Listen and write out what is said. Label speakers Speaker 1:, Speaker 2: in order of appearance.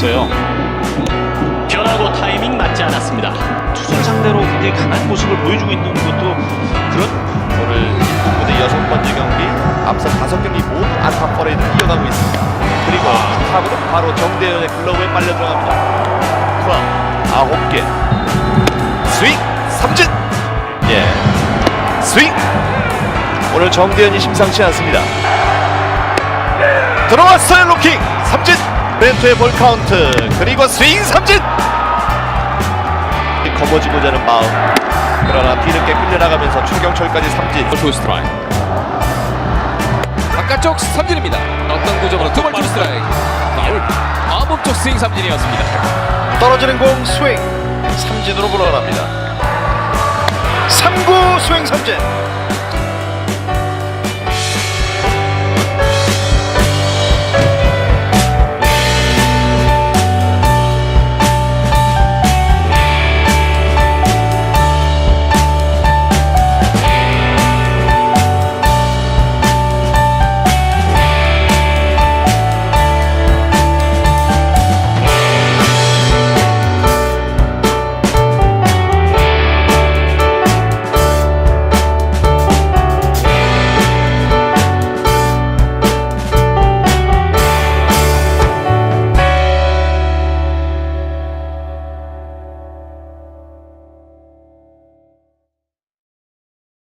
Speaker 1: 있어요. 변하고 타이밍 맞지 않았습니다.
Speaker 2: 투수를 상대로 굉장히 강한 모습을 보여주고 있는 것도 그런
Speaker 3: 오늘 무대 여섯 번째 경기 앞서 다섯 경기 모두 안타 퍼레이드 이어가고 있습니다. 그리고 타구는 바로 정대현의 글러브에 빨려 들어갑니다. 크라 아홉 개 스윙 삼진 예 스윙 오늘 정대현이 심상치 않습니다. 들어왔어요 로킹 삼진. 벤투의 볼 카운트. 그리고 스윙 삼진. 검어지고자 하는 마음. 그러나 뒤늦게 끌려나가면서 최경철까지 삼진.
Speaker 4: 투 스트라이크. 바깥쪽 삼진입니다. 어떤 구점으로 두번 투 스트라이크. 파울. 아몸쪽 스윙 삼진이었습니다.
Speaker 3: 떨어지는 공 스윙. 삼진으로 물러납니다. 3구 스윙 삼진